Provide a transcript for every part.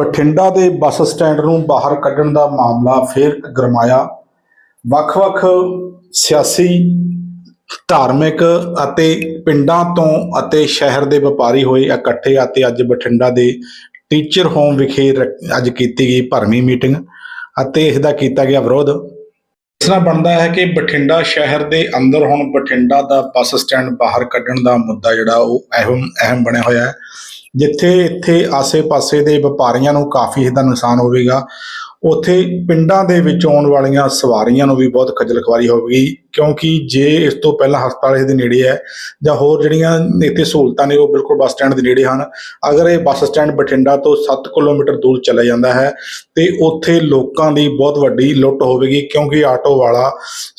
ਬਠਿੰਡਾ ਦੇ bus stand ਨੂੰ ਬਾਹਰ ਕੱਢਣ ਦਾ ਮਾਮਲਾ ਫੇਰ ਗਰਮਾਇਆ। ਵੱਖ-ਵੱਖ ਸਿਆਸੀ, ਧਾਰਮਿਕ ਅਤੇ ਪਿੰਡਾਂ ਤੋਂ ਅਤੇ ਸ਼ਹਿਰ ਦੇ ਵਪਾਰੀ ਹੋਏ ਇਕੱਠੇ ਅਤੇ ਅੱਜ ਬਠਿੰਡਾ ਦੇ ਟੀਚਰ ਹੋਮ ਵਿਖੇ ਰ- ਅੱਜ ਕੀਤੀ ਗਈ ਭਰਵੀਂ ਮੀਟਿੰਗ ਅਤੇ ਇਸ ਦਾ ਕੀਤਾ ਗਿਆ ਵਿਰੋਧ। ਇਸ ਨਾਲ ਬਣਦਾ ਹੈ ਕਿ ਬਠਿੰਡਾ ਸ਼ਹਿਰ ਦੇ ਅੰਦਰ ਹੁਣ ਬਠਿੰਡਾ ਦਾ ਬੱਸ ਸਟੈਂਡ ਬਾਹਰ ਕੱਢਣ ਦਾ ਮੁੱਦਾ ਜਿਹੜਾ ਉਹ ਅਹਿਮ ਅਹਿਮ ਬਣਿਆ ਹੋਇਆ ਹੈ। ਜਿੱਥੇ ਇੱਥੇ ਆਸੇ-ਪਾਸੇ ਦੇ ਵਪਾਰੀਆਂ ਨੂੰ ਕਾਫੀ ਇਹਦਾ ਨੁਕਸਾਨ ਹੋਵੇਗਾ। ਉੱਥੇ ਪਿੰਡਾਂ ਦੇ ਵਿੱਚ ਆਉਣ ਵਾਲੀਆਂ ਸਵਾਰੀਆਂ ਨੂੰ ਵੀ ਬਹੁਤ ਖੱਜਲ ਖਵਾਰੀ ਹੋਵੇਗੀ, ਕਿਉਂਕਿ ਜੇ ਇਸ ਤੋਂ ਪਹਿਲਾਂ ਹਸਪਤਾਲ ਦੇ ਨੇੜੇ ਹੈ, ਜਾਂ ਹੋਰ ਜਿਹੜੀਆਂ ਇੱਥੇ ਸਹੂਲਤਾਂ ਨੇ ਉਹ ਬਿਲਕੁਲ ਬੱਸ ਸਟੈਂਡ ਦੇ ਨੇੜੇ ਹਨ, ਅਗਰ ਇਹ ਬੱਸ ਸਟੈਂਡ ਬਠਿੰਡਾ ਤੋਂ 7 ਕਿਲੋਮੀਟਰ ਦੂਰ ਚਲਾ ਜਾਂਦਾ ਹੈ, ਤੇ ਉੱਥੇ ਲੋਕਾਂ ਦੀ ਬਹੁਤ ਵੱਡੀ ਲੁੱਟ ਹੋਵੇਗੀ, ਕਿਉਂਕਿ ਆਟੋ ਵਾਲਾ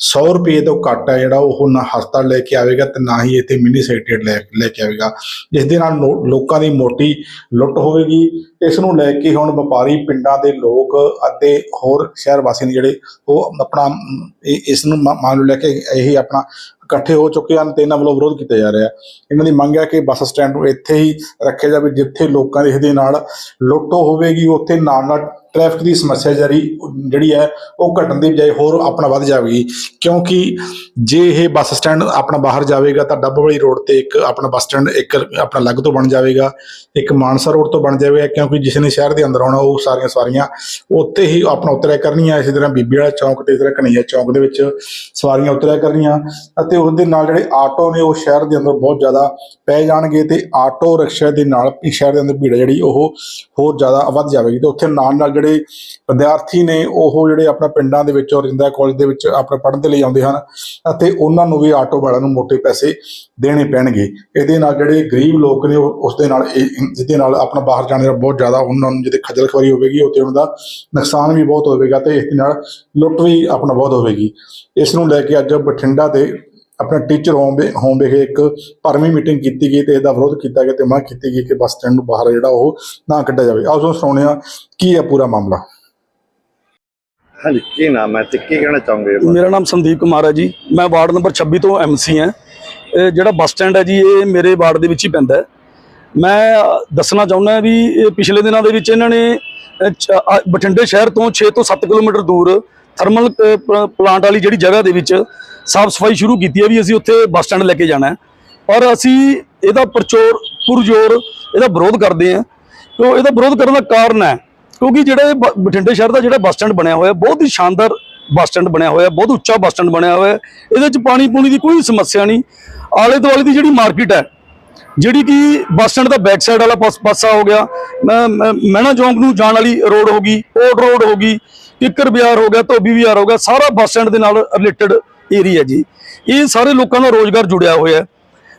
100 ਰੁਪਏ ਤੋਂ ਘੱਟ ਹੈ ਜਿਹੜਾ ਉਹ ਨਾ ਹਸਪਤਾਲ ਲੈ ਕੇ ਆਵੇਗਾ ਤੇ ਨਾ ਹੀ ਇੱਥੇ ਮਿਨੀ ਸੈਕਟਰੀਏਟ ਲੈ ਲੈ ਕੇ ਆਵੇਗਾ, ਜਿਸ ਦੇ ਨਾਲ ਲੋਕਾਂ ਦੀ ਮੋਟੀ ਲੁੱਟ ਹੋਵੇਗੀ ਇਸ ਨੂੰ ਲੈ ਕੇ ਹੁਣ ਵਪਾਰੀ ਪਿੰਡਾਂ ਦੇ ਲੋਕ ਅਤੇ ਹੋਰ ਸ਼ਹਿਰ ਵਾਸੀ ਨੇ ਜਿਹੜੇ ਉਹ ਆਪਣਾ ਅਮ, ਇਹ- ਇਸ ਨੂੰ ਮੰਨ ਲੈ ਕੇ ਇਹ ਆਪਣਾ ਇਕੱਠੇ ਹੋ ਚੁੱਕੇ ਹਨ ਤੇ ਇਹਨਾਂ ਵੱਲੋਂ ਵਿਰੋਧ ਕੀਤਾ ਜਾ ਰਿਹਾ ਹੈ ਇਹਨਾਂ ਦੀ ਮੰਗ ਹੈ ਕਿ ਬੱਸ ਸਟੈਂਡ ਨੂੰ ਇੱਥੇ ਹੀ ਰੱਖਿਆ ਜਾਵੇ, ਜਿੱਥੇ ਲੋਕਾਂ ਦੇ ਇਹਦੇ ਨਾਲ ਲੁੱਟੋ ਹੋਵੇਗੀ, ਉੱਥੇ ਨਾਲ ਨਾਲ ਟ੍ਰੈਫਿਕ ਦੀ ਸਮੱਸਿਆ ਜਾਰੀ ਜਿਹੜੀ ਹੈ, ਉਹ ਘਟਣ ਦੀ ਬਜਾਏ ਹੋਰ ਆਪਣਾ ਵੱਧ ਜਾਵੇਗੀ। ਕਿਉਂਕਿ ਜੇ ਇਹ ਬੱਸ ਸਟੈਂਡ ਆਪਣਾ ਬਾਹਰ ਜਾਵੇਗਾ, ਤਾਂ ਡੱਬਵਾਲੀ ਰੋਡ ਤੇ ਇੱਕ ਆਪਣਾ ਬੱਸ ਸਟੈਂਡ ਇੱਕ ਆਪਣਾ ਅਲੱਗ ਤੋਂ ਬਣ ਜਾਵੇਗਾ, ਇੱਕ ਮਾਨਸਾ ਰੋਡ ਤੋਂ ਬਣ ਜਾਵੇਗਾ, ਕਿਉਂਕਿ ਜਿਸ ਨੇ ਸ਼ਹਿਰ ਦੇ ਅੰਦਰ ਆਉਣਾ, ਉਹ ਸਾਰੀਆਂ ਸਵਾਰੀਆਂ ਉੱਥੇ ਹੀ ਆਪਣਾ ਉਤਰਿਆ ਕਰਨੀਆਂ, ਇਸੇ ਤਰ੍ਹਾਂ ਬੀਬੀ ਵਾਲਾ ਚੌਂਕ ਤੇ ਇਸ ਤਰ੍ਹਾਂ ਕਨਈਆ ਚੌਂਕ ਦੇ ਵਿੱਚ ਸਵਾਰੀਆਂ ਉਤਰਿਆ ਕਰਨੀਆਂ ਅਤੇ ਉਸ ਦੇ ਨਾਲ ਜਿਹੜੇ ਆਟੋ ਨੇ ਉਹ ਸ਼ਹਿਰ ਦੇ ਅੰਦਰ ਬਹੁਤ ਜ਼ਿਆਦਾ ਪੈ ਜਾਣਗੇ ਤੇ ਆਟੋ ਰਿਕਸ਼ਾ ਦੇ ਨਾਲ ਸ਼ਹਿਰ ਦੇ ਅੰਦਰ ਭੀੜ ਹੈ ਜਿਹੜੀ ਉਹ ਹੋਰ ਜ਼ਿਆਦਾ ਵੱਧ ਜਾਵੇਗੀ ਤੇ ਉੱਥੇ ਨਾਲ ਨਾਲ ਜਿਹੜੇ ਵਿਦਿਆਰਥੀ ਨੇ ਉਹ ਜਿਹੜੇ ਆਪਣਾ ਪਿੰਡਾਂ ਦੇ ਵਿੱਚ ਔਰ ਰਿੰਦਾ ਕਾਲਜ ਦੇ ਵਿੱਚ ਆਪਣੇ ਪੜ੍ਹਨ ਦੇ ਲਈ ਆਉਂਦੇ ਹਨ ਅਤੇ ਉਹਨਾਂ ਨੂੰ ਵੀ ਆਟੋ ਵਾਲਿਆਂ ਨੂੰ ਮੋਟੇ ਪੈਸੇ ਦੇਣੇ ਪੈਣਗੇ। ਇਹਦੇ ਨਾਲ ਜਿਹੜੇ ਗਰੀਬ ਲੋਕ ਨੇ ਉਹ ਉਸ ਦੇ ਨਾਲ ਇਹ- ਜਿਹਦੇ ਨਾਲ ਆਪਣਾ ਬਾਹਰ ਜਾਣ ਦਾ ਬਹੁਤ ਜ਼ਿਆਦਾ ਉਹਨਾਂ ਨੂੰ ਜਿਹਦੇ ਖੱਜਲ ਖਵਾਰੀ ਹੋਵੇਗੀ, ਉੱਥੇ ਉਹਨਾਂ ਦਾ ਨੁਕਸਾਨ ਵੀ ਬਹੁਤ ਹੋਵੇਗਾ ਤੇ ਇਸ ਦੇ ਨਾਲ ਲੁੱਟ ਵੀ ਆਪਣਾ ਬਹੁਤ ਹੋਵੇਗੀ। ਇਸ ਨੂੰ ਲੈ ਕੇ ਅੱਜ ਬਠਿੰਡਾ ਦੇ ਆਪਣਾ ਟੀਚਰ ਹੋਮ ਦੇ ਹੋਮ ਵਿਖੇ ਇੱਕ ਭਰਵੀਂ ਮੀਟਿੰਗ ਕੀਤੀ ਗਈ ਤੇ ਇਹਦਾ ਵਿਰੋਧ ਕੀਤਾ ਗਿਆ ਤੇ ਮੰਗ ਕੀਤੀ ਗਈ ਕਿ ਬੱਸ ਸਟੈਂਡ ਨੂੰ ਬਾਹਰ ਜਿਹੜਾ ਉਹ ਨਾ ਕੱਢਿਆ ਜਾਵੇ। ਆਓ ਤੁਹਾਨੂੰ ਸੁਣਾਉਂਦੇ ਕੀ ਹੈ ਪੂਰਾ ਮਾਮਲਾ। ਹਾਂਜੀ ਕੀ ਨਾਮ ਹੈ ਤੇ ਕੀ ਕਹਿਣਾ ਚਾਹੋਗੇ ਮੇਰਾ ਨਾਮ ਸੰਦੀਪ ਕੁਮਾਰ ਹੈ ਜੀ। ਮੈਂ ਵਾਰਡ ਨੰਬਰ 26 ਤੋਂ ਐਮਸੀ ਹਾਂ। ਇਹ ਜਿਹੜਾ ਬੱਸ ਸਟੈਂਡ ਹੈ ਜੀ ਇਹ ਮੇਰੇ ਵਾਰਡ ਦੇ ਵਿੱਚ ਹੀ ਪੈਂਦਾ ਹੈ। ਮੈਂ ਦੱਸਣਾ ਚਾਹੁੰਦਾ ਵੀ ਇਹ ਪਿਛਲੇ ਦਿਨਾਂ ਦੇ ਵਿੱਚ ਇਹਨਾਂ ਨੇ ਬਠਿੰਡੇ ਸ਼ਹਿਰ ਤੋਂ 6 ਤੋਂ 7 ਕਿਲੋਮੀਟਰ ਦੂਰ ਥਰਮਲ ਪਲਾਂਟ ਵਾਲੀ ਜਿਹੜੀ ਜਗ੍ਹਾ ਦੇ ਵਿੱਚ ਸਾਫ਼ ਸਫ਼ਾਈ ਸ਼ੁਰੂ ਕੀਤੀ ਹੈ ਵੀ ਅਸੀਂ ਉੱਥੇ ਬੱਸ ਸਟੈਂਡ ਲੈ ਕੇ ਜਾਣਾ ਹੈ। ਔਰ ਅਸੀਂ ਇਹਦਾ ਪ੍ਰਚੋਰ, ਪੁਰਜੋਰ ਇਹਦਾ ਵਿਰੋਧ ਕਰਦੇ ਹਾਂ। ਕਿਉਂ? ਇਹਦਾ ਵਿਰੋਧ ਕਰਨ ਦਾ ਕਾਰਨ ਹੈ, ਕਿਉਂਕਿ ਜਿਹੜਾ ਬ- ਬਠਿੰਡੇ ਸ਼ਹਿਰ ਦਾ ਜਿਹੜਾ ਬੱਸ ਸਟੈਂਡ ਬਣਿਆ ਹੋਇਆ, ਬਹੁਤ ਹੀ ਸ਼ਾਨਦਾਰ ਬੱਸ ਸਟੈਂਡ ਬਣਿਆ ਹੋਇਆ, ਬਹੁਤ ਉੱਚਾ ਬੱਸ ਸਟੈਂਡ ਬਣਿਆ ਹੋਇਆ ਇਹਦੇ ਚ ਪਾਣੀ ਪੂਣੀ ਦੀ ਕੋਈ ਸਮੱਸਿਆ ਨਹੀਂ। ਆਲੇ ਦੁਆਲੇ ਦੀ ਜਿਹੜੀ ਮਾਰਕੀਟ ਹੈ, ਜਿਹੜੀ ਕਿ ਬੱਸ ਸਟੈਂਡ ਦਾ ਬੈਕ ਸਾਈਡ ਵਾਲਾ ਪਾਸ- ਪਾਸਾ ਹੋ ਗਿਆ, ਮੈਂ, ਮ- ਮਹਿਣਾ ਚੌਂਕ ਨੂੰ ਜਾਣ ਵਾਲੀ ਰੋਡ ਹੋ ਗਈ ਕੋਟ ਰੋਡ ਹੋ ਗਈ ਕਿੱਕਰ ਬਾਜ਼ਾਰ ਹੋ ਗਿਆ ਧੋਬੀ ਬਾਜ਼ਾਰ ਹੋ ਗਿਆ ਸਾਰਾ ਬੱਸ ਸਟੈਂਡ ਦੇ ਨਾਲ ਰਿਲੇਟਡ ਏਰੀਆ ਜੀ। ਇਹ ਸਾਰੇ ਲੋਕਾਂ ਦਾ ਰੋਜ਼ਗਾਰ ਜੁੜਿਆ ਹੋਇਆ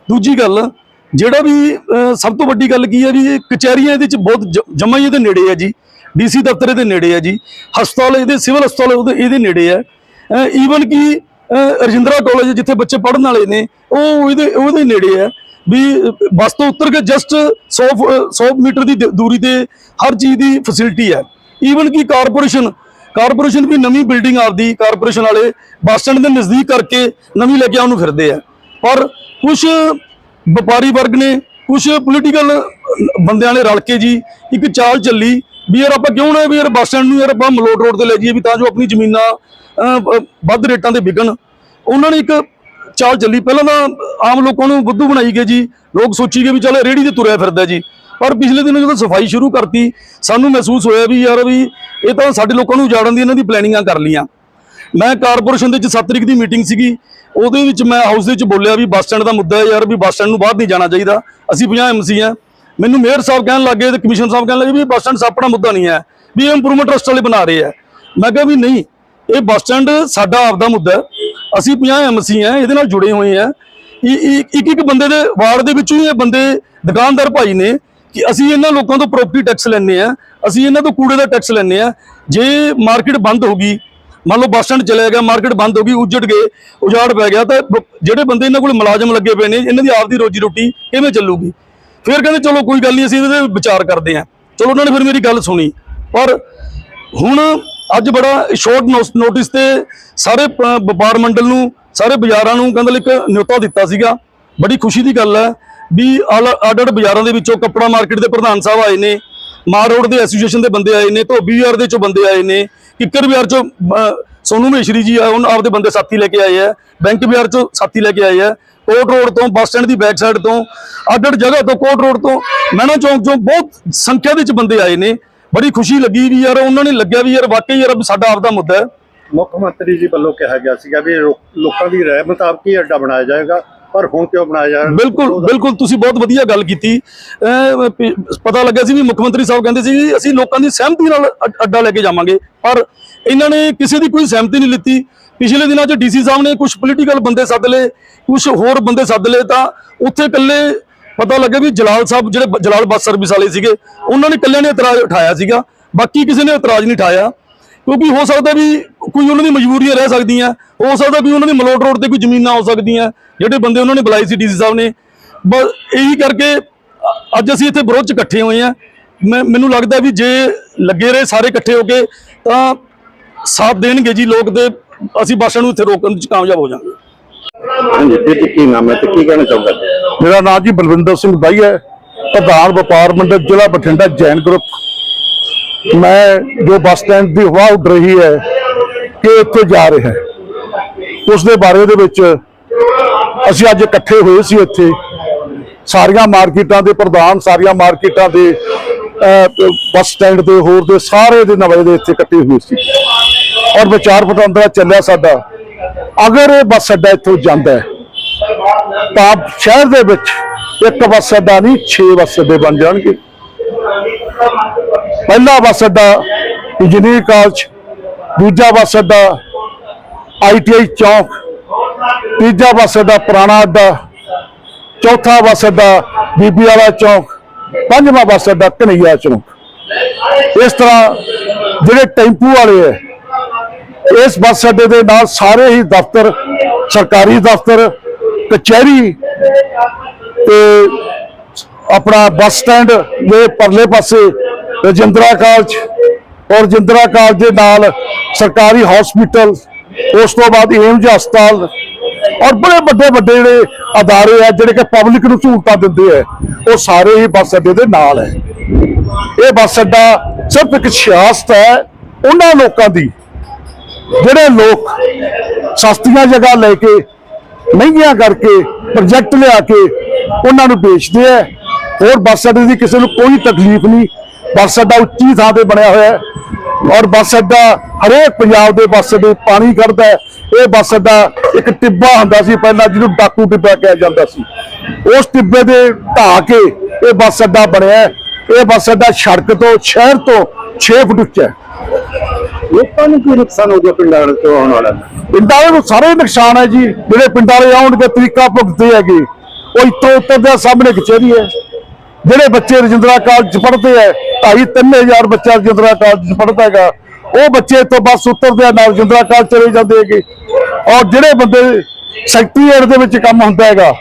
ਦੂਜੀ ਗੱਲ ਜਿਹੜਾ ਵੀ ਸਭ ਤੋਂ ਵੱਡੀ ਗੱਲ ਕੀ ਹੈ ਵੀ ਇਹ ਕਚਹਿਰੀਆਂ ਇਹਦੇ ਚ ਬਹੁਤ ਜ- ਜਮਾਂ ਹੀ ਇਹਦੇ ਨੇੜੇ ਹੈ ਜੀ। ਡੀਸੀ ਦਫ਼ਤਰ ਇਹਦੇ ਨੇੜੇ ਹੈ ਜੀ। ਹਸਪਤਾਲ ਇਹਦੇ ਸਿਵਲ ਹਸਪਤਾਲ ਉਹਦੇ ਇਹਦੇ ਨੇੜੇ ਹੈ। ਈਵਨ ਕਿ ਰਜਿੰਦਰਾ ਕਾਲਜ ਜਿੱਥੇ ਬੱਚੇ ਪੜ੍ਹਨ ਵਾਲੇ ਨੇ ਉਹ ਇਹਦੇ ਉਹਦੇ ਨੇੜੇ ਹੈ। ਵੀ ਅਹ, ਬੱਸ ਤੋਂ ਉਤਰ ਕੇ ਜਸਟ 100 ਫੁ- ਅਹ, 100 ਮੀਟਰ ਦੀ ਦੂਰੀ ਤੇ ਹਰ ਚੀਜ਼ ਦੀ ਫੈਸਿਲਿਟੀ ਹੈ। ਈਵਨ ਕਿ ਕਾਰਪੋਰੇਸ਼ਨ ਕਾਰਪੋਰੇਸ਼ਨ ਵੀ ਨਵੀਂ ਬਿਲਡਿੰਗ ਆਪਦੀ ਕਾਰਪੋਰੇਸ਼ਨ ਵਾਲੇ ਬੱਸ ਸਟੈਂਡ ਦੇ ਨਜ਼ਦੀਕ ਕਰਕੇ ਨਵੀਂ ਲੈ ਕੇ ਆਉਣ ਨੂੰ ਫਿਰਦੇ ਆ। ਪਰ ਕੁਝ ਵਪਾਰੀ ਵਰਗ ਨੇ ਕੁਝ ਪੋਲੀਟੀਕਲ ਬੰਦਿਆਂ ਨੇ ਰਲ ਕੇ ਜੀ ਇੱਕ ਚਾਲ ਚੱਲੀ ਵੀ ਯਾਰ ਆਪਾਂ ਕਿਉਂ ਨਾ ਵੀ ਯਾਰ ਬੱਸ ਸਟੈਂਡ ਨੂੰ ਯਾਰ ਆਪਾਂ ਮਲੋਟ ਰੋਡ ਤੇ ਲੈ ਜਾਈਏ ਵੀ ਤਾਂ ਜੋ ਆਪਣੀ ਜ਼ਮੀਨਾਂ ਵੱਧ ਰੇਟਾਂ ਤੇ ਵਿਕਣ। ਉਹਨਾਂ ਨੇ ਇੱਕ ਚਾਲ ਚੱਲੀ। ਪਹਿਲਾਂ ਤਾਂ ਆਮ ਲੋਕਾਂ ਨੂੰ ਬੁੱਧੂ ਬਣਾਈ ਗਏ ਜੀ। ਲੋਕ ਸੋਚੀ ਗਏ ਵੀ ਚੱਲ ਰੇੜੀ ਤੇ ਤੁਰਿਆ ਫਿਰਦਾ ਜੀ। ਪਰ ਪਿਛਲੇ ਦਿਨ ਜਦੋਂ ਸਫ਼ਾਈ ਸ਼ੁਰੂ ਕਰਤੀ, ਸਾਨੂੰ ਮਹਿਸੂਸ ਹੋਇਆ ਵੀ ਯਾਰ ਵੀ ਇਹ ਤਾਂ ਸਾਡੇ ਲੋਕਾਂ ਨੂੰ ਉਜਾੜਨ ਦੀ ਇਹਨਾਂ ਦੀ ਪਲੈਨਿੰਗਾਂ ਕਰ ਲੀਆਂ ਮੈਂ ਕਾਰਪੋਰੇਸ਼ਨ ਦੇ ਵਿੱਚ 7 ਤਰੀਕ ਦੀ ਮੀਟਿੰਗ ਸੀਗੀ, ਉਹਦੇ ਵਿੱਚ ਮੈਂ ਹਾਊਸ ਦੇ ਵਿੱਚ ਬੋਲਿਆ ਵੀ ਬੱਸ ਸਟੈਂਡ ਦਾ ਮੁੱਦਾ ਹੈ ਯਾਰ ਵੀ ਬੱਸ ਸਟੈਂਡ ਨੂੰ ਬਾਹਰ ਨਹੀਂ ਜਾਣਾ ਚਾਹੀਦਾ, ਅਸੀਂ 50 ਐਮਸੀ ਆ ਮੈਨੂੰ ਮੇਅਰ ਸਾਹਿਬ ਕਹਿਣ ਲੱਗੇ ਤੇ ਕਮਿਸ਼ਨਰ ਸਾਹਿਬ ਕਹਿਣ ਲੱਗੇ ਵੀ ਬੱਸ ਸਟੈਂਡ ਆਪਣਾ ਮੁੱਦਾ ਨਹੀਂ ਹੈ, ਵੀ ਇਹ ਇੰਪਰੂਵਮੈਂਟ ਟਰਸਟ ਵਾਲੇ ਬਣਾ ਰਹੇ ਆ ਮੈਂ ਕਿਹਾ ਵੀ ਨਹੀਂ, ਇਹ ਬੱਸ ਸਟੈਂਡ ਸਾਡਾ ਆਪਦਾ ਮੁੱਦਾ ਹੈ। ਅਸੀਂ 50 ਐਮਸੀ ਆ ਇਹਦੇ ਨਾਲ ਜੁੜੇ ਹੋਏ ਆ ਇੱਕ ਇੱਕ ਬੰਦੇ ਦੇ ਵਾਰਡ ਦੇ ਵਿੱਚੋਂ ਹੀ ਇਹ ਬੰਦੇ ਦੁਕਾਨਦਾਰ ਭਾਈ ਨੇ ਕਿ ਅਸੀਂ ਇਹਨਾਂ ਲੋਕਾਂ ਤੋਂ ਪ੍ਰੋਪਰਟੀ ਟੈਕਸ ਲੈਂਦੇ ਆ ਅਸੀਂ ਇਹਨਾਂ ਤੋਂ ਕੂੜੇ ਦਾ ਟੈਕਸ ਲੈਂਦੇ ਆ ਜੇ ਮਾਰਕੀਟ ਬੰਦ ਹੋ ਗਈ, ਮੰਨ ਲਓ ਬੱਸ ਸਟੈਂਡ ਚਲੇ ਗਿਆ ਮਾਰਕੀਟ ਬੰਦ ਹੋ ਗਈ, ਉਜੜ ਗਏ, ਉਜਾੜ ਪੈ ਗਿਆ, ਤਾਂ ਬ- ਜਿਹੜੇ ਬੰਦੇ ਇਹਨਾਂ ਕੋਲ ਮੁਲਾਜ਼ਮ ਲੱਗੇ ਪਏ ਨੇ, ਇਹਨਾਂ ਦੀ ਆਪਦੀ ਰੋਜੀ ਰੋਟੀ ਕਿਵੇਂ ਚੱਲੂਗੀ? ਫਿਰ ਕਹਿੰਦੇ, ਚਲੋ ਕੋਈ ਗੱਲ ਨਹੀਂ, ਅਸੀਂ ਇਹਦੇ ਤੇ ਵਿਚਾਰ ਕਰਦੇ ਹਾਂ। ਚਲੋ ਉਹਨਾਂ ਨੇ ਫਿਰ ਮੇਰੀ ਗੱਲ ਸੁਣੀ। ਪਰ ਹੁਣ ਅੱਜ ਬੜਾ ਸ਼ਾਰਟ ਨੋਟਿਸ ਤੇ ਸਾਰੇ ਪ- ਵਪਾਰ ਮੰਡਲ ਨੂੰ, ਸਾਰੇ ਬਾਜ਼ਾਰਾਂ ਨੂੰ ਕਹਿੰਦੇ ਇੱਕ ਨਿਯੋਤਾ ਦਿੱਤਾ ਸੀਗਾ। ਬੜੀ ਖੁਸ਼ੀ ਦੀ ਗੱਲ ਹੈ। ਵੀ ਆਲ- ਬਾਜ਼ਾਰਾਂ ਦੇ ਵਿੱਚੋਂ ਕੱਪੜਾ ਮਾਰਕੀਟ ਦੇ ਪ੍ਰਧਾਨ ਸਾਹਿਬ ਆਏ ਨੇ ਮਾਰ ਰੋਡ ਦੇ ਐਸੋਸੀਏਸ਼ਨ ਦੇ ਬੰਦੇ ਆਏ ਨੇ ਧੋਬੀ ਵਿਹਾਰ ਦੇ ਚੋਂ ਬੰਦੇ ਆਏ ਨੇ। ਕਿੱਕਰ ਵਿਹਾਰ ਚੋਂ ਅਹ, ਸੋਨੂ ਮਹੇਸ਼ਰੀ ਜੀ ਆ ਉਹਨਾਂ ਆਪਦੇ ਬੰਦੇ ਸਾਥੀ ਲੈ ਕੇ ਆਏ ਆ। ਬੈਂਕ ਵਿਹਾਰ ਚੋਂ ਸਾਥੀ ਲੈ ਕੇ ਆਏ ਆ। ਕੋਟ ਰੋਡ ਤੋਂ ਬੱਸ ਸਟੈਂਡ ਦੀ ਬੈਕ ਸਾਈਡ ਤੋਂ ਅੱਡ-ਅੱਡ ਜਗ੍ਹਾ ਤੋਂ ਕੋਟ ਰੋਡ ਤੋਂ ਮੈਨਾ ਚੌਂਕ ਚੋਂ ਬਹੁਤ ਸੰਖਿਆ ਦੇ ਵਿੱਚ ਬੰਦੇ ਆਏ ਨੇ। ਬੜੀ ਖੁਸ਼ੀ ਲੱਗੀ ਵੀ ਯਾਰ ਉਹਨਾਂ ਨੇ ਲੱਗਿਆ ਵੀ ਯਾਰ ਵਾਕਈ ਯਾਰ ਸਾਡਾ ਆਪਦਾ ਮੁੱਦਾ ਹੈ। ਮੁੱਖ ਮੰਤਰੀ ਜੀ ਵੱਲੋਂ ਕਿਹਾ ਗਿਆ ਸੀਗਾ ਵੀ ਲੋਕਾਂ ਦੀ ਰਹਿ ਮੁਤਾਬਕ ਹੀ ਅੱਡਾ ਬਣਾਇਆ ਜਾਏਗਾ। ਪਰ ਹੁਣ ਕਿਉਂ ਬਣਾਇਆ ਜਾ ਰਿਹਾ? ਬਿਲਕੁਲ ਬਿਲਕੁਲ ਤੁਸੀਂ ਬਹੁਤ ਵਧੀਆ ਗੱਲ ਕੀਤੀ। ਪਤਾ ਲੱਗਾ ਸੀ ਵੀ ਮੁੱਖ ਮੰਤਰੀ ਸਾਹਿਬ ਕਹਿੰਦੇ ਸੀ ਵੀ ਅਸੀਂ ਲੋਕਾਂ ਦੀ ਸਹਿਮਤੀ ਨਾਲ ਅੱਡ- ਲੈ ਕੇ ਜਾਵਾਂਗੇ। ਪਰ ਇਹਨਾਂ ਨੇ ਕਿਸੇ ਦੀ ਕੋਈ ਸਹਿਮਤੀ ਨਹੀਂ ਲਿੱਤੀ। ਪਿਛਲੇ ਦਿਨਾਂ 'ਚ ਡੀਸੀ ਸਾਹਿਬ ਨੇ ਕੁਝ ਪੋਲੀਟੀਕਲ ਬੰਦੇ ਸੱਦ ਲਏ ਕੁਝ ਹੋਰ ਬੰਦੇ ਸੱਦ ਲਏ ਤਾਂ ਉੱਥੇ ਇਕੱਲੇ ਪਤਾ ਲੱਗਾ ਵੀ ਜਲਾਲ ਸਾਹਿਬ ਜਿਹੜੇ ਜਲਾਲ ਬੱਸ ਸਰਵਿਸ ਵਾਲੇ ਸੀਗੇ ਉਹਨਾਂ ਨੇ ਇਕੱਲਿਆਂ ਨੇ ਇਤਰਾਜ਼ ਉਠਾਇਆ ਸੀਗਾ। ਬਾਕੀ ਕਿਸੇ ਨੇ ਇਤਰਾਜ਼ ਨਹੀਂ ਉਠਾਇਆ। ਕਿਉਂਕਿ ਹੋ ਸਕਦਾ ਵੀ ਕੋਈ ਉਹਨਾਂ ਦੀ ਮਜਬੂਰੀਆਂ ਰਹਿ ਸਕਦੀਆਂ ਹੋ ਸਕਦਾ ਵੀ ਉਹਨਾਂ ਦੀ ਮਲੋਟ ਰੋਡ ਤੇ ਕੋਈ ਜ਼ਮੀਨਾਂ ਹੋ ਸਕਦੀਆਂ ਜਿਹੜੇ ਬੰਦੇ ਉਹਨਾਂ ਨੇ ਬੁਲਾਏ ਸੀ ਡੀਸੀ ਸਾਹਿਬ ਨੇ। ਬਸ ਇਹੀ ਕਰਕੇ ਅੱਜ ਅਸੀਂ ਇੱਥੇ ਵਿਰੋਧ ਚ ਇਕੱਠੇ ਹੋਏ ਆ ਮੈਂ ਮੈਨੂੰ ਲੱਗਦਾ ਵੀ ਜੇ ਲੱਗੇ ਰਹੇ ਸਾਰੇ ਇਕੱਠੇ ਹੋ ਕੇ ਤਾਂ ਸਾਥ ਦੇਣਗੇ ਜੀ ਲੋਕ ਤੇ ਅਸੀਂ ਬੱਸਾਂ ਨੂੰ ਇੱਥੇ ਰੋਕਣ ਚ ਕਾਮਯਾਬ ਹੋ ਜਾਵਾਂਗੇ। ਹਾਂਜੀ ਫਿਰ ਕੀ ਨਾਮ ਹੈ ਤੇ ਕੀ ਕਹਿਣਾ ਚਾਹੁੰਦਾ ਮੇਰਾ ਨਾਮ ਜੀ ਬਲਵਿੰਦਰ ਸਿੰਘ ਬਾਈ ਹੈ। ਪ੍ਰਧਾਨ ਵਪਾਰ ਮੰਡਲ ਜ਼ਿਲ੍ਹਾ ਬਠਿੰਡਾ ਜੈਨ ਗਰੁੱਪ। ਮੈਂ ਜੋ ਬੱਸ ਸਟੈਂਡ ਦੀ ਹਵਾ ਉੱਡ ਰਹੀ ਹੈ ਕਿ ਇੱਥੇ ਜਾ ਰਿਹਾ ਹੈ। ਉਸ ਦੇ ਬਾਰੇ ਦੇ ਵਿੱਚ ਅਸੀਂ ਅੱਜ ਇਕੱਠੇ ਹੋਏ ਸੀ ਇੱਥੇ। ਸਾਰੀਆਂ ਮਾਰਕੀਟਾਂ ਦੇ ਪ੍ਰਧਾਨ, ਸਾਰੀਆਂ ਮਾਰਕੀਟਾਂ ਦੇ ਬੱਸ ਸਟੈਂਡ ਦੇ, ਹੋਰ ਦੇ ਸਾਰੇ ਦੇ ਨਵੇਂ ਦੇ ਇੱਥੇ ਇਕੱਠੇ ਹੋਏ ਸੀ। ਔਰ ਵਿਚਾਰ ਵਟਾਂਦਰਾ ਚੱਲਿਆ ਸਾਡਾ। ਅਗਰ ਇਹ ਬੱਸ ਅੱਡਾ ਇੱਥੋਂ ਜਾਂਦਾ ਹੈ, ਤਾਂ ਸ਼ਹਿਰ ਦੇ ਵਿੱਚ ਇੱਕ ਬੱਸ ਅੱਡਾ ਨਹੀਂ 6 ਬੱਸ ਅੱਡੇ ਬਣ ਜਾਣਗੇ। ਪਹਿਲਾ ਬੱਸ ਅੱਡਾ ਇੰਜੀਨੀਅਰ ਕਾਲਜ, ਦੂਜਾ ਬੱਸ ਅੱਡਾ ਆਈਟੀਆਈ ਚੌਕ, ਤੀਜਾ ਬੱਸ ਅੱਡਾ ਪੁਰਾਣਾ ਅੱਡਾ, ਚੌਥਾ ਬੱਸ ਅੱਡਾ ਬੀਬੀ ਵਾਲਾ ਚੌਕ, ਪੰਜਵਾਂ ਬੱਸ ਅੱਡਾ ਕਨਈਆ ਚੌਕ। ਇਸ ਤਰ੍ਹਾਂ ਜਿਹੜੇ ਟੈਂਪੂ ਵਾਲੇ ਹੈ ਇਸ ਬੱਸ ਅੱਡੇ ਦੇ ਨਾਲ ਸਾਰੇ ਹੀ ਦਫ਼ਤਰ, ਸਰਕਾਰੀ ਦਫ਼ਤਰ, ਕਚਹਿਰੀ ਤੇ ਆਪਣਾ ਬੱਸ ਸਟੈਂਡ ਦੇ ਪਰਲੇ ਪਾਸੇ ਰਜਿੰਦਰਾ ਕਾਲਜ ਔਰ ਰਜਿੰਦਰਾ ਕਾਲਜ ਦੇ ਨਾਲ ਸਰਕਾਰੀ ਹਸਪੀਟਲ ਉਸ ਤੋਂ ਬਾਅਦ ਏਮਜ ਹਸਪਤਾਲ ਔਰ ਬੜੇ ਵੱਡੇ ਵੱਡੇ ਜਿਹੜੇ ਅਦਾਰੇ ਆ, ਜਿਹੜੇ ਕਿ ਪਬਲਿਕ ਨੂੰ ਸਹੂਲਤਾਂ ਦਿੰਦੇ ਆ, ਉਹ ਸਾਰੇ ਹੀ ਬੱਸ ਅੱਡੇ ਦੇ ਨਾਲ ਹੈ। ਇਹ ਬੱਸ ਅੱਡਾ ਸਿਰਫ ਇੱਕ ਸਿਆਸਤ ਹੈ, ਉਹਨਾਂ ਲੋਕਾਂ ਦੀ। ਜਿਹੜੇ ਲੋਕ ਸਸਤੀਆਂ ਜਗ੍ਹਾ ਲੈ ਕੇ, ਮਹਿੰਗੀਆਂ ਕਰਕੇ ਪ੍ਰੋਜੈਕਟ ਲਿਆ ਕੇ, ਉਹਨਾਂ ਨੂੰ ਵੇਚਦੇ ਆ ਹੋਰ ਬੱਸ ਅੱਡੇ ਦੀ ਕਿਸੇ ਨੂੰ ਕੋਈ ਤਕਲੀਫ ਨਹੀਂ। ਬੱਸ ਅੱਡਾ ਉੱਚੀ ਥਾਂ ਤੇ ਬਣਿਆ ਹੋਇਆ ਹੈ ਔਰ ਬੱਸ ਅੱਡਾ ਹਰੇਕ ਪੰਜਾਬ ਦੇ ਬੱਸ ਅੱਡੇ ਪਾਣੀ ਕੱਢਦਾ ਇਹ ਬੱਸ ਅੱਡਾ ਇੱਕ ਟਿੱਬਾ ਹੁੰਦਾ ਸੀ ਪਹਿਲਾਂ ਜਿਹਨੂੰ ਡਾਕੂ ਟਿੱਬਾ ਕਿਹਾ ਜਾਂਦਾ ਸੀ। ਉਸ ਟਿੱਬੇ ਦੇ ਢਾਹ ਕੇ ਇਹ ਬੱਸ ਅੱਡਾ ਬਣਿਆ। ਇਹ ਬੱਸ ਅੱਡਾ ਸੜਕ ਤੋਂ ਸ਼ਹਿਰ ਤੋਂ 6 ਫੁੱਟ ਉੱਚਾ ਹੈ। ਲੋਕਾਂ ਨੂੰ ਕੀ ਨੁਕਸਾਨ ਹੋ ਗਿਆ ਪਿੰਡਾਂ ਤੋਂ ਆਉਣ ਵਾਲਾ ਪਿੰਡਾਂ ਨੂੰ ਸਾਰੇ ਨੁਕਸਾਨ ਹੈ ਜੀ। ਜਿਹੜੇ ਪਿੰਡਾਂ ਵਾਲੇ ਆਉਣਗੇ ਤਰੀਕਾ ਭੁਗਤਦੇ ਹੈਗੇ ਉਹ ਇੱਥੋਂ ਉੱਤਰ ਦੇ ਸਾਹਮਣੇ ਕਚਹਿਰੀ ਹੈ। ਜਿਹੜੇ ਬੱਚੇ ਰਜਿੰਦਰਾ ਕਾਲਜ ਚ ਪੜ੍ਹਦੇ ਹੈ ਢਾਈ ਤਿੰਨ ਹਜ਼ਾਰ ਬੱਚਾ ਰਜਿੰਦਰਾ ਕਾਲਜ ਚ ਪੜ੍ਹਦਾ ਹੈਗਾ। ਉਹ ਬੱਚੇ ਇੱਥੋਂ ਬੱਸ ਉਤਰਦੇ ਆ, ਨਾਲ ਰਜਿੰਦਰਾ ਕਾਲਜ ਚਲੇ ਜਾਂਦੇ ਹੈਗੇ। ਔਰ ਜਿਹੜੇ ਬੰਦੇ ਸੈਕਟਰੀਏਟ ਦੇ ਵਿੱਚ ਕੰਮ ਹੁੰਦਾ ਹੈਗਾ,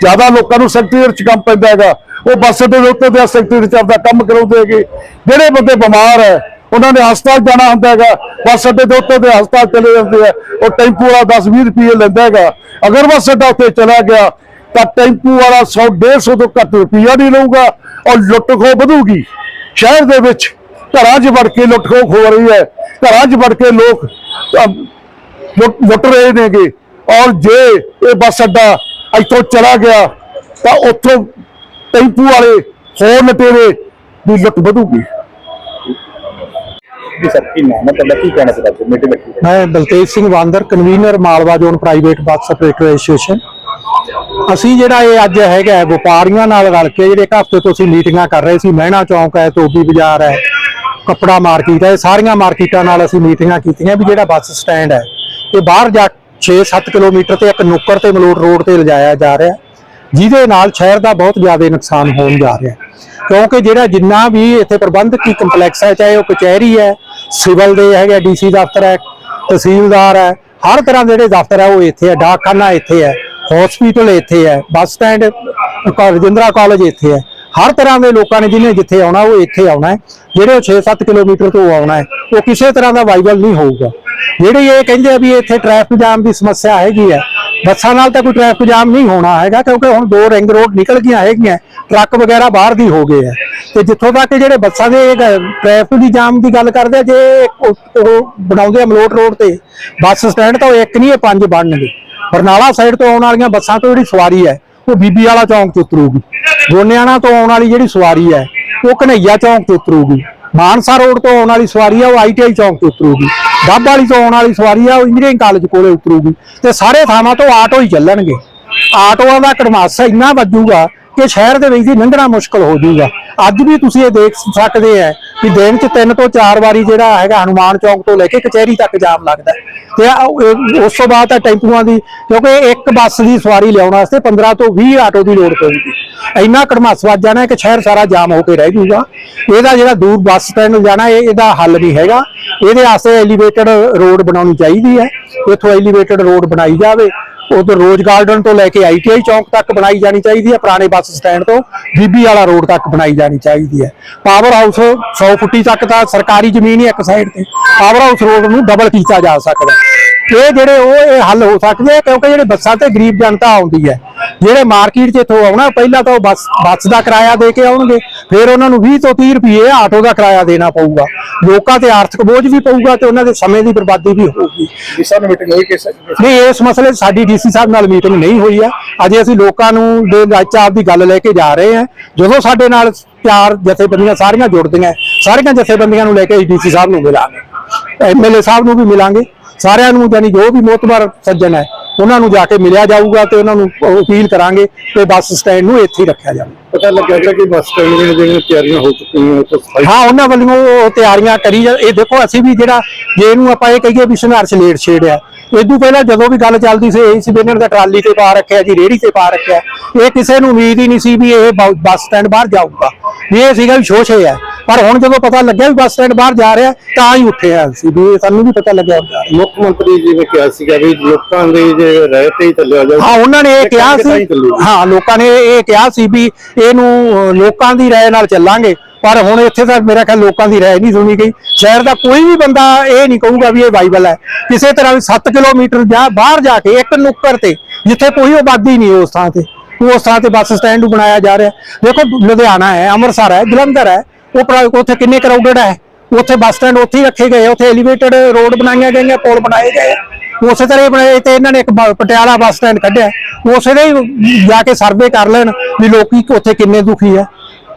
ਜ਼ਿਆਦਾ ਲੋਕਾਂ ਨੂੰ ਸੈਕਟਰੀਏਟ ਚ ਕੰਮ ਪੈਂਦਾ ਹੈਗਾ। ਉਹ ਬੱਸ ਅੱਡੇ ਦੇ ਉੱਤੇ ਦੇ ਸੈਕਟਰੀਏਟ ਚ ਆਪਦਾ ਕੰਮ ਕਰਾਉਂਦੇ ਹੈਗੇ। ਜਿਹੜੇ ਬੰਦੇ ਬਿਮਾਰ ਹੈ, ਉਹਨਾਂ ਨੇ ਹਸਪਤਾਲ ਜਾਣਾ ਹੁੰਦਾ ਹੈਗਾ। ਬੱਸ ਅੱਡੇ ਦੇ ਉੱਤੇ ਦੇ ਹਸਪਤਾਲ ਚਲੇ ਜਾਂਦੇ ਆ। ਉਹ ਟੈਂਪੂ ਵਾਲਾ 10-20 ਰੁਪਏ ਲੈਂਦਾ ਹੈਗਾ। ਅਗਰ ਬੱਸ ਅੱਡਾ ਉੱਤੇ ਚਲਾ ਗਿਆ ਤਾਂ ਟੈਂਪੂ ਵਾਲਾ 100 150 ਤੋਂ ਘੱਟ ਰੁਪਈਆ ਨਹੀਂ ਲਊਗਾ ਔਰ ਲੁੱਟ ਖੋ ਵਧੂਗੀ। ਸ਼ਹਿਰ ਦੇ ਵਿੱਚ ਘਰਾਂ 'ਚ ਵੜ ਕੇ ਲੁੱਟ ਖੋ ਹੋ ਰਹੀ ਹੈ। ਘਰਾਂ 'ਚ ਵੜ ਕੇ ਲੋਕ ਲੁੱਟ ਰਹੇ ਨੇਗੇ। ਔਰ ਜੇ ਇਹ ਬੱਸ ਅੱਡਾ ਇੱਥੋਂ ਚਲਾ ਗਿਆ ਤਾਂ ਉੱਥੋਂ ਟੈਂਪੂ ਵਾਲੇ ਹੋਰ ਲਟੇਰੇ ਦੀ ਲੁੱਟ ਵਧੂਗੀ। ਜੀ ਸਰ ਕੀ ਨਾਮ ਹੈ ਤੁਹਾਡਾ? ਕੀ ਕਹਿਣਾ ਚਾਹੁੰਦੇ ਮੀਟਿੰਗ ਬੈਠੀ ਮੈਂ Baltej Singh Wander convener Malwa zone private bus operator association ਅਸੀਂ ਜਿਹੜਾ ਇਹ ਅੱਜ ਹੈਗਾ ਵਪਾਰੀਆਂ ਨਾਲ ਰਲ ਕੇ ਜਿਹੜੇ ਇੱਕ ਹਫ਼ਤੇ ਤੋਂ ਅਸੀਂ ਮੀਟਿੰਗਾਂ ਕਰ ਰਹੇ ਸੀ, ਮਹਿਣਾ ਚੌਂਕ ਹੈ, ਧੋਬੀ ਬਾਜ਼ਾਰ ਹੈ, ਕੱਪੜਾ ਮਾਰਕੀਟ ਹੈ, ਇਹ ਸਾਰੀਆਂ ਮਾਰਕੀਟਾਂ ਨਾਲ ਅਸੀਂ ਮੀਟਿੰਗਾਂ ਕੀਤੀਆਂ ਵੀ ਜਿਹੜਾ ਬੱਸ ਸਟੈਂਡ ਹੈ, ਇਹ ਬਾਹਰ ਜਾ 6-7 ਕਿਲੋਮੀਟਰ ਤੇ ਇੱਕ ਨੁੱਕਰ ਤੇ ਮਲੋਟ ਰੋਡ ਤੇ ਲਿਜਾਇਆ ਜਾ ਰਿਹਾ ਜਿਹਦੇ ਨਾਲ ਸ਼ਹਿਰ ਦਾ ਬਹੁਤ ਜ਼ਿਆਦਾ ਨੁਕਸਾਨ ਹੋਣ ਜਾ ਰਿਹਾ ਕਿਉਂਕਿ ਜਿਹੜਾ ਜਿੰਨਾ ਵੀ ਇੱਥੇ ਪ੍ਰਬੰਧਕੀ ਕੰਪਲੈਕਸ ਹੈ, ਚਾਹੇ ਉਹ ਕਚਹਿਰੀ ਹੈ, ਸਿਵਲ ਦੇ ਹੈਗੇ ਡੀਸੀ ਦਫ਼ਤਰ ਹੈ, ਤਹਿਸੀਲਦਾਰ ਹੈ, ਹਰ ਤਰ੍ਹਾਂ ਦੇ ਜਿਹੜੇ ਦਫ਼ਤਰ ਹੈ, ਉਹ ਇੱਥੇ ਹੈ, ਡਾਕਖਾਨਾ ਇੱਥੇ ਹੈ। ਹਸਪੀਟਲ ਇੱਥੇ ਹੈ ਬੱਸ ਸਟੈਂਡ ਰਜਿੰਦਰਾ ਕਾਲਜ ਇੱਥੇ ਹੈ। ਹਰ ਤਰ੍ਹਾਂ ਦੇ ਲੋਕਾਂ ਨੇ ਜਿਹਨੇ ਜਿੱਥੇ ਆਉਣਾ, ਉਹ ਇੱਥੇ ਆਉਣਾ ਹੈ। ਜਿਹੜੇ ਉਹ 6-7 ਕਿਲੋਮੀਟਰ ਤੋਂ ਆਉਣਾ ਹੈ, ਉਹ ਕਿਸੇ ਤਰ੍ਹਾਂ ਦਾ ਵਾਈਬਲ ਨਹੀਂ ਹੋਊਗਾ। ਜਿਹੜੇ ਇਹ ਕਹਿੰਦੇ ਆ ਵੀ ਇੱਥੇ ਟ੍ਰੈਫਿਕ ਜਾਮ ਦੀ ਸਮੱਸਿਆ ਹੈਗੀ ਹੈ, ਬੱਸਾਂ ਨਾਲ ਤਾਂ ਕੋਈ ਟ੍ਰੈਫਿਕ ਜਾਮ ਨਹੀਂ ਹੋਣਾ ਹੈਗਾ, ਕਿਉਂਕਿ ਹੁਣ ਦੋ ਰਿੰਗ ਰੋਡ ਨਿਕਲ ਗਈਆਂ ਹੈਗੀਆਂ, ਟਰੱਕ ਵਗੈਰਾ ਬਾਹਰ ਦੀ ਹੋ ਗਏ ਆ ਤੇ ਜਿੱਥੋਂ ਤੱਕ ਜਿਹੜੇ ਬੱਸਾਂ ਦੇ ਟ੍ਰੈਫਿਕ ਦੀ ਜਾਮ ਦੀ ਗੱਲ ਕਰਦੇ ਆ, ਜੇ ਉਹ ਉਹ ਬਣਾਉਂਦੇ ਆ ਮਲੋਟ ਰੋਡ ਤੇ ਬੱਸ ਸਟੈਂਡ ਤਾਂ ਉਹ ਇੱਕ ਨਹੀਂ, ਇਹ ਪੰਜ ਬਣਨਗੇ। ਬਰਨਾਲਾ ਸਾਈਡ ਤੋਂ ਆਉਣ ਵਾਲੀਆਂ ਬੱਸਾਂ ਤੋਂ ਜਿਹੜੀ ਸਵਾਰੀ ਹੈ, ਉਹ ਬੀਬੀ ਵਾਲਾ ਚੌਂਕ 'ਚ ਉਤਰੂਗੀ। ਗੋਨਿਆਣਾ ਤੋਂ ਆਉਣ ਵਾਲੀ ਜਿਹੜੀ ਸਵਾਰੀ ਹੈ, ਉਹ ਕਨਈਆ ਚੌਂਕ 'ਚ ਉਤਰੂਗੀ। ਮਾਨਸਾ ਰੋਡ ਤੋਂ ਆਉਣ ਵਾਲੀ ਸਵਾਰੀ ਆ ਉਹ ਆਈਟੀਆਈ ਚੌਂਕ 'ਤੇ ਉਤਰੂਗੀ। ਡੱਬ ਵਾਲੀ ਤੋਂ ਆਉਣ ਵਾਲੀ ਸਵਾਰੀ ਆ ਉਹ ਇੰਜੀਨੀਅਰਿੰਗ ਕਾਲਜ ਕੋਲੇ ਉਤਰੂਗੀ। ਤੇ ਸਾਰੇ ਥਾਵਾਂ ਤੋਂ ਆਟੋ ਹੀ ਚੱਲਣਗੇ। ਆਟੋਆਂ ਦਾ ਕੜਮਾਸਾ ਇੰਨਾ ਵੱਜੂਗਾ ਕਿ ਸ਼ਹਿਰ ਦੇ ਵਿੱਚ ਦੀ ਲੰਘਣਾ ਮੁਸ਼ਕਲ ਹੋ ਜਾਊਗਾ ਅੱਜ ਵੀ ਤੁਸੀਂ ਇਹ ਦੇਖ ਸਕਦੇ ਆ ਕਿ ਦਿਨ 'ਚ ਤਿੰਨ ਤੋਂ ਚਾਰ ਵਾਰੀ ਜਿਹੜਾ ਹੈਗਾ ਹਨੂਮਾਨ ਚੌਂਕ ਤੋਂ ਲੈ ਕੇ ਕਚਹਿਰੀ ਤੱਕ ਜਾਮ ਲੱਗਦਾ ਹੈ। ਤੇ ਉਸ ਤੋਂ ਬਾਅਦ ਤਾਂ ਟੈਂਪੂਆਂ ਦੀ, ਕਿਉਂਕਿ ਇੱਕ ਬੱਸ ਦੀ ਸਵਾਰੀ ਲਿਆਉਣ ਵਾਸਤੇ 15 ਤੋਂ 20 ਆਟੋ ਦੀ ਲੋੜ ਪਊਗੀ। ਇੰਨਾ ਕੜਮਾਸ ਵੱਜ ਜਾਣਾ ਕਿ ਸ਼ਹਿਰ ਸਾਰਾ ਜਾਮ ਹੋ ਕੇ ਰਹਿ ਜੂਗਾ ਇਹਦਾ ਜਿਹੜਾ ਦੂਰ ਬੱਸ ਸਟੈਂਡ ਜਾਣਾ, ਇਹ, ਇਹਦਾ ਹੱਲ ਨਹੀਂ ਹੈਗਾ। ਇਹਦੇ ਵਾਸਤੇ ਐਲੀਵੇਟਡ ਰੋਡ ਬਣਾਉਣੀ ਚਾਹੀਦੀ ਹੈ। ਇੱਥੋਂ ਐਲੀਵੇਟਡ ਰੋਡ ਬਣਾਈ ਜਾਵੇ। ਉਧਰ ਰੋਜ਼ ਗਾਰਡਨ ਤੋਂ ਲੈ ਕੇ ਆਈਟੀਆਈ ਚੌਂਕ ਤੱਕ ਬਣਾਈ ਜਾਣੀ ਚਾਹੀਦੀ ਹੈ ਪੁਰਾਣੇ ਬੱਸ ਸਟੈਂਡ ਤੋਂ ਬੀਬੀ ਵਾਲਾ ਰੋਡ ਤੱਕ ਬਣਾਈ ਜਾਣੀ ਚਾਹੀਦੀ ਹੈ। ਪਾਵਰ ਹਾਊਸ 100 ਫੁੱਟੀ ਤੱਕ ਤਾਂ ਸਰਕਾਰੀ ਜ਼ਮੀਨ ਹੀ ਇੱਕ ਸਾਈਡ ਤੇ। ਪਾਵਰ ਹਾਊਸ ਰੋਡ ਨੂੰ ਡਬਲ ਕੀਤਾ ਜਾ ਸਕਦਾ। ਇਹ ਜਿਹੜੇ ਉਹ ਇਹ ਹੱਲ ਹੋ ਸਕਦੇ ਆ ਕਿਉਂਕਿ ਜਿਹੜੇ ਬੱਸਾਂ ਤੇ ਗਰੀਬ ਜਨਤਾ ਆਉਂਦੀ ਹੈ ਜਿਹੜੇ ਮਾਰਕੀਟ 'ਚ ਇੱਥੋਂ ਆਉਣਾ ਪਹਿਲਾਂ ਤਾਂ ਉਹ ਬੱਸ ਬੱਸ ਦਾ ਕਿਰਾਇਆ ਦੇ ਕੇ ਆਉਣਗੇ ਫਿਰ ਉਹਨਾਂ ਨੂੰ 20 ਤੋਂ 30 ਰੁਪਏ ਆਟੋ ਦਾ ਕਿਰਾਇਆ ਦੇਣਾ ਪਊਗਾ। ਲੋਕਾਂ ਤੇ ਆਰਥਿਕ ਬੋਝ ਵੀ ਪਊਗਾ ਤੇ ਉਹਨਾਂ ਦੇ ਸਮੇਂ ਦੀ ਬਰਬਾਦੀ ਵੀ ਹੋਊਗੀ। ਨਹੀਂ ਇਸ ਮਸਲੇ ਸਾਡੀ ਡੀਸੀ ਸਾਹਿਬ ਨਾਲ ਮੀਟਿੰਗ ਨਹੀਂ ਹੋਈ ਹੈ ਅਜੇ ਅਸੀਂ ਲੋਕਾਂ ਨੂੰ ਦੇ ਵਿੱਚ ਆਪਦੀ ਗੱਲ ਲੈ ਕੇ ਜਾ ਰਹੇ ਹਾਂ। ਜਦੋਂ ਸਾਡੇ ਨਾਲ ਚਾਰ ਜਥੇਬੰਦੀਆਂ ਸਾਰੀਆਂ ਜੁੜਦੀਆਂ ਸਾਰੀਆਂ ਜਥੇਬੰਦੀਆਂ ਨੂੰ ਲੈ ਕੇ ਡੀਸੀ ਸਾਹਿਬ ਨੂੰ ਮਿਲਾਂਗੇ। ਐਮਐਲਏ ਸਾਹਿਬ ਨੂੰ ਵੀ ਮਿਲਾਂਗੇ। ਸਾਰਿਆਂ ਨੂੰ ਯਾਨੀ ਜੋ ਵੀ ਮੋਤਬਰ ਸੱਜਣ ਹੈ ਉਹਨਾਂ ਨੂੰ ਜਾ ਕੇ ਮਿਲਿਆ ਜਾਊਗਾ ਤੇ ਉਹਨਾਂ ਨੂੰ ਅਪੀਲ ਕਰਾਂਗੇ ਕਿ ਬੱਸ ਸਟੈਂਡ ਨੂੰ ਇੱਥੇ ਹੀ ਰੱਖਿਆ ਜਾਵੇ। ਪਤਾ ਲੱਗਿਆ ਕਿ ਬੱਸ ਸਟੈਂਡ ਦੀਆਂ ਜਿਹੜੀਆਂ ਤਿਆਰੀਆਂ ਹੋ ਚੁੱਕੀਆਂ ਹਾਂ ਉਹਨਾਂ ਵੱਲੋਂ ਉਹ ਤਿਆਰੀਆਂ ਕਰੀ ਜਾ ਇਹ ਦੇਖੋ ਅਸੀਂ ਵੀ ਜਿਹੜਾ ਜੇ ਇਹਨੂੰ ਆਪਾਂ ਇਹ ਕਹੀਏ ਵੀ ਸੰਘਰਸ਼ ਲੇਟ ਛੇੜਿਆ। ਇਦੋਂ ਪਹਿਲਾਂ ਜਦੋਂ ਵੀ ਗੱਲ ਚੱਲਦੀ ਸੀ ਇਹ ਸੀ ਵੀ ਇਹਨਾਂ ਦਾ ਟਰਾਲੀ ਤੇ ਪਾ ਰੱਖਿਆ ਜੀ ਰੇੜੀ ਤੇ ਪਾ ਰੱਖਿਆ। ਇਹ ਕਿਸੇ ਨੂੰ ਉਮੀਦ ਹੀ ਨਹੀਂ ਸੀ ਵੀ ਇਹ ਬੱਸ ਸਟੈਂਡ ਬਾਹਰ ਜਾਊਗਾ। ਇਹ ਸੀਗਾ ਵੀ ਸ਼ੋਸ਼ੇ ਹੈ ਪਰ ਹੁਣ ਜਦੋਂ ਪਤਾ ਲੱਗਿਆ ਵੀ ਬੱਸ ਸਟੈਂਡ ਬਾਹਰ ਜਾ ਰਿਹਾ ਤਾਂ ਹੀ ਉੱਠੇ ਆ ਸੀ ਵੀ। ਸਾਨੂੰ ਵੀ ਪਤਾ ਲੱਗਿਆ। ਮੁੱਖ ਮੰਤਰੀ ਜੀ ਨੇ ਕਿਹਾ ਸੀਗਾ ਵੀ ਲੋਕਾਂ ਦੇ ਜੇ ਰਹਿ ਤੇ ਹੀ ਚੱਲਿਆ ਜਾਊ। ਹਾਂ ਉਹਨਾਂ ਨੇ ਇਹ ਕਿਹਾ ਸੀ। ਹੀ ਲੋਕਾਂ ਨੇ ਇਹ ਕਿਹਾ ਸੀ ਵੀ ਇਹਨੂੰ ਲੋਕਾਂ ਦੀ ਰਾਏ ਨਾਲ ਚੱਲਾਂਗੇ। ਪਰ ਹੁਣ ਇੱਥੇ ਤਾਂ ਮੇਰਾ ਖਿਆਲ ਲੋਕਾਂ ਦੀ ਰਾਏ ਨਹੀਂ ਸੁਣੀ ਗਈ। ਸ਼ਹਿਰ ਦਾ ਕੋਈ ਵੀ ਬੰਦਾ ਇਹ ਨਹੀਂ ਕਹੂਗਾ ਵੀ ਇਹ ਬਾਈਬਲ ਹੈ। ਕਿਸੇ ਤਰ੍ਹਾਂ ਵੀ 7 ਕਿਲੋਮੀਟਰ ਜਾ ਬਾਹਰ ਜਾ ਕੇ ਇੱਕ ਨੁੱਕਰ ਤੇ, ਜਿੱਥੇ ਕੋਈ ਆਬਾਦੀ ਨਹੀਂ ਉਸ ਥਾਂ ਤੇ ਉਸ ਥਾਂ ਤੇ ਬੱਸ ਸਟੈਂਡ ਨੂੰ ਬਣਾਇਆ ਜਾ ਰਿਹਾ। ਦੇਖੋ, ਲੁਧਿਆਣਾ ਹੈ, ਅੰਮ੍ਰਿਤਸਰ ਹੈ, ਜਲੰਧਰ ਹੈ, ਉਹ ਪ੍ਰਾ- ਉੱਥੇ ਕਿੰਨੇ ਕਰਾਊਡਡ ਹੈ। ਉੱਥੇ ਬੱਸ ਸਟੈਂਡ ਉੱਥੇ ਹੀ ਰੱਖੇ ਗਏ ਉੱਥੇ ਐਲੀਵੇਟਡ ਰੋਡ ਬਣਾਈਆਂ ਗਈਆਂ, ਪੁਲ ਬਣਾਏ ਗਏ ਉਸੇ ਤਰ੍ਹਾਂ ਹੀ ਬਣਾਏ ਤੇ ਇਹਨਾਂ ਨੇ ਇੱਕ ਬ- ਪਟਿਆਲਾ ਬੱਸ ਸਟੈਂਡ ਕੱਢਿਆ। ਉਸੇ ਦੇ ਹੀ ਜਾ ਕੇ ਸਰਵੇ ਕਰ ਲੈਣ ਵੀ ਲੋਕੀ ਉੱਥੇ ਕਿੰਨੇ ਦੁਖੀ ਹੈ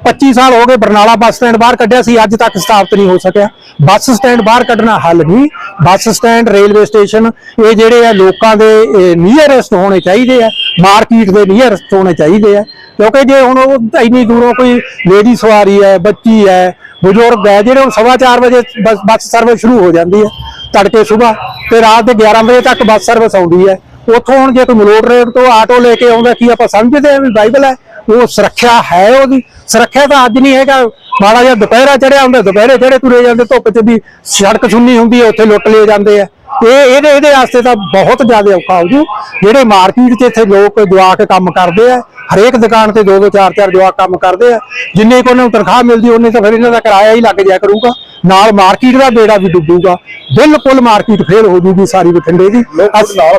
25 ਸਾਲ ਹੋ ਗਏ ਬਰਨਾਲਾ ਬੱਸ ਸਟੈਂਡ ਬਾਹਰ ਕੱਢਿਆ ਸੀ, ਅੱਜ ਤੱਕ ਸਥਾਪਿਤ ਨਹੀਂ ਹੋ ਸਕਿਆ। ਬੱਸ ਸਟੈਂਡ ਬਾਹਰ ਕੱਢਣਾ ਹੱਲ ਨਹੀਂ। ਬੱਸ ਸਟੈਂਡ, ਰੇਲਵੇ ਸਟੇਸ਼ਨ, ਇਹ ਜਿਹੜੇ ਆ ਲੋਕਾਂ ਦੇ ਨੀਅਰੈਸਟ ਹੋਣੇ ਚਾਹੀਦੇ ਆ। ਮਾਰਕੀਟ ਦੇ ਨੀਅਰੈਸਟ ਹੋਣੇ ਚਾਹੀਦੇ ਆ। ਕਿਉਂਕਿ ਜੇ ਹੁਣ ਉਹ ਇੰਨੀ ਦੂਰੋਂ ਕੋਈ ਲੇਡੀ ਸਵਾਰੀ ਹੈ, ਬੱਚੀ ਹੈ, ਬਜ਼ੁਰਗ ਹੈ, ਜਿਹੜੇ ਹੁਣ ਸਵਾ ਚਾਰ ਵਜੇ ਬੱਸ ਬੱਸ ਸਰਵਿਸ ਸ਼ੁਰੂ ਹੋ ਜਾਂਦੀ ਹੈ, ਤੜਕੇ ਸਵੇਰ ਤੇ ਰਾਤ ਦੇ 11 ਵਜੇ ਤੱਕ ਬੱਸ ਸਰਵਿਸ ਆਉਂਦੀ ਹੈ। ਉੱਥੋਂ ਹੁਣ ਜੇ ਕੋਈ ਮਲੋਟ ਰੇਡ ਤੋਂ ਆਟੋ ਲੈ ਕੇ ਆਉਂਦਾ, ਕੀ ਆਪਾਂ ਸਮਝਦੇ ਆ ਵੀ ਬਾਈਬਲ ਹੈ? ਉਹ ਸੁਰੱਖਿਆ ਹੈ ਉਹਦੀ। ਸੁਰੱਖਿਆ ਤਾਂ ਅੱਜ ਨਹੀਂ ਹੈਗਾ। ਮਾੜਾ ਜਿਹਾ ਦੁਪਹਿਰਾ ਚੜਿਆ ਹੁੰਦਾ। ਦੁਪਹਿਰੇ ਚੜੇ ਤੁਰੇ ਜਾਂਦੇ। ਧੁੱਪ 'ਚ ਵੀ ਸੜਕ ਸੁੰਨੀ ਹੁੰਦੀ ਹੈ। ਉੱਥੇ ਲੁੱਟ ਲਏ ਜਾਂਦੇ ਆ। ਇਹ ਇਹਦੇ ਇਹਦੇ ਵਾਸਤੇ ਤਾਂ ਬਹੁਤ ਜ਼ਿਆਦਾ ਔਖਾ ਹੋ ਜੂ। ਜਿਹੜੇ ਮਾਰਕੀਟ 'ਚ ਇੱਥੇ ਲੋਕ ਜਵਾਕ ਕੰਮ ਕਰਦੇ ਆ ਹਰੇਕ ਦੁਕਾਨ ਤੇ ਦੋ ਦੋ ਚਾਰ ਚਾਰ ਜਵਾਕ ਕੰਮ ਕਰਦੇ ਆ ਜਿੰਨੇ ਕੋ ਉਹਨਾਂ ਨੂੰ ਤਨਖਾਹ ਮਿਲਦੀ ਉਹਨੇ ਤਾਂ ਫਿਰ ਇਹਨਾਂ ਦਾ ਕਿਰਾਇਆ ਹੀ ਲੱਗ ਜਾਇਆ ਕਰੂਗਾ। ਨਾਲ ਮਾਰਕੀਟ ਦਾ ਬੇੜਾ ਵੀ ਡੁੱਬੂਗਾ। ਬਿਲਕੁਲ ਮਾਰਕੀਟ ਫੇਲ ਹੋ ਜੂਗੀ ਸਾਰੀ ਬਠਿੰਡੇ ਦੀ। ਨਾਲ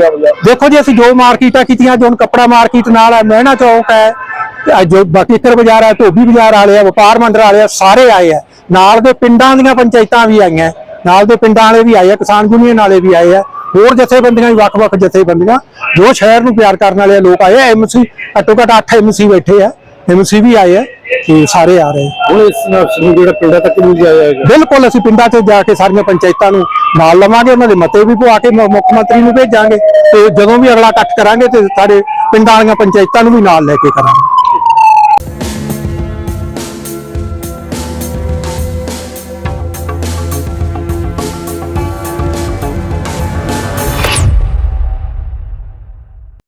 ਗੱਲ ਦੇਖੋ ਜੀ ਅਸੀਂ ਜੋ ਮਾਰਕੀਟਾਂ ਕੀਤੀਆਂ ਜੋ ਹੁਣ ਕੱਪੜਾ ਮਾਰਕੀਟ ਨਾਲ ਹੈ ਮਹਿਣਾ ਚੌਕ ਹੈ ਜੋ ਬਾਕੀ ਇੱਕਰ ਬਾਜ਼ਾਰ ਹੈ ਧੋਬੀ ਬਾਜ਼ਾਰ ਵਾਲੇ ਆ ਵਪਾਰ ਮੰਡਲ ਵਾਲੇ ਆ ਸਾਰੇ ਆਏ ਆ। ਨਾਲ ਦੇ ਪਿੰਡਾਂ ਦੀਆਂ ਪੰਚਾਇਤਾਂ ਵੀ ਆਈਆਂ। ਨਾਲ ਦੇ ਪਿੰਡਾਂ ਵਾਲੇ ਵੀ ਆਏ ਆ ਕਿਸਾਨ ਯੂਨੀਅਨ ਵਾਲੇ ਵੀ ਆਏ ਆ ਹੋਰ ਜਥੇਬੰਦੀਆਂ ਵੀ ਵੱਖ-ਵੱਖ ਜਥੇਬੰਦੀਆਂ ਜੋ ਸ਼ਹਿਰ ਨੂੰ ਪਿਆਰ ਕਰਨ ਵਾਲੇ ਲੋਕ ਆਏ ਆ ਐਮਸੀ ਘੱਟੋ ਘੱਟ 8 ਐਮਸੀ ਬੈਠੇ ਆ ਐਮਸੀ ਵੀ ਆਏ ਆ ਤੇ ਸਾਰੇ ਆ ਰਹੇ। ਹੁਣ ਇਸ ਸੰਘਰਸ਼ ਨੂੰ ਜਿਹੜਾ ਪਿੰਡਾਂ ਤੱਕ ਜਾਇਆ ਜਾਏਗਾ ਬਿਲਕੁਲ ਅਸੀਂ ਪਿੰਡਾਂ 'ਚ ਜਾ ਕੇ ਸਾਰੀਆਂ ਪੰਚਾਇਤਾਂ ਨੂੰ ਨਾਲ ਲਵਾਂਗੇ ਉਹਨਾਂ ਦੇ ਮਤੇ ਵੀ ਪਵਾ ਕੇ ਮੁੱਖ ਮੰਤਰੀ ਨੂੰ ਭੇਜਾਂਗੇ ਤੇ ਜਦੋਂ ਵੀ ਅਗਲਾ ਇਕੱਠ ਕਰਾਂਗੇ ਤੇ ਸਾਡੇ ਪਿੰਡਾਂ ਵਾਲੀਆਂ ਪੰਚਾਇਤਾਂ ਨੂੰ ਵੀ ਨਾਲ ਲੈ ਕੇ ਕਰਾਂਗੇ